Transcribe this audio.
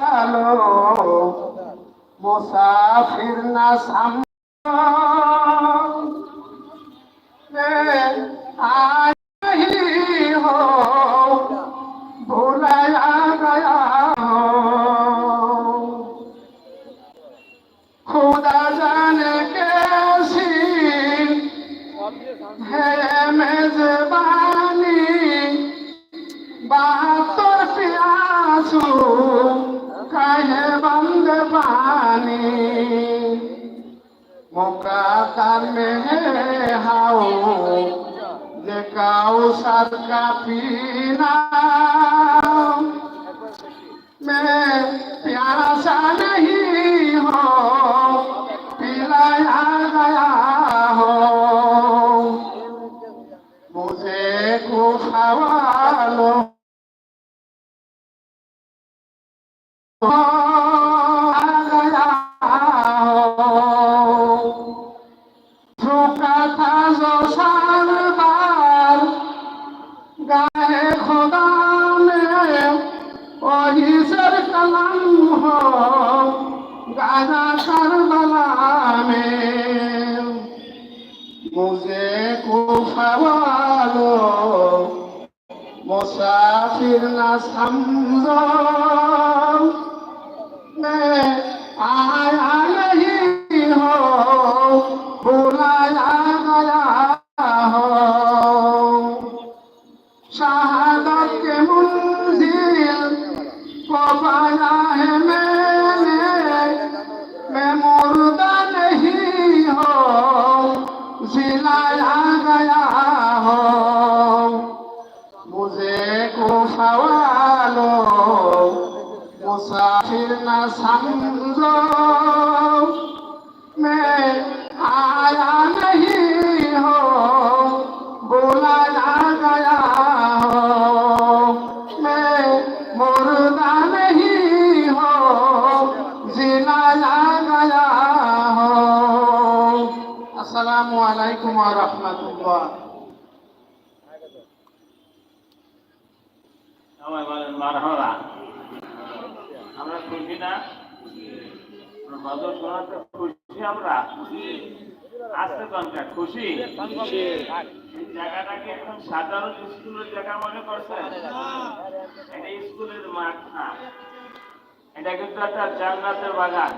আলো মুসাফির না সামনে। আজ नहीं পানি। মোকা তার মেহে হাও। যে কাউসার কাপিনা মে প্যাসা নহী হো, পিলায়া গয়া হো। মুঝে কো Oh गाए खुदा में वही सर कलम हो गाना करबला में मुझे कुफा वालो मुसाफिर न समझो शहादत के मंजिल को पाया है मैंने मैं मुर्दा नहीं हो जिलाया गया हो मुझे को सवालो मुसाफिर न समझो मैं সাধারণ স্কুলের জায়গা মনে করছে স্কুলের মাঠ না। এটা কিন্তু একটা জান্নাতের বাগান।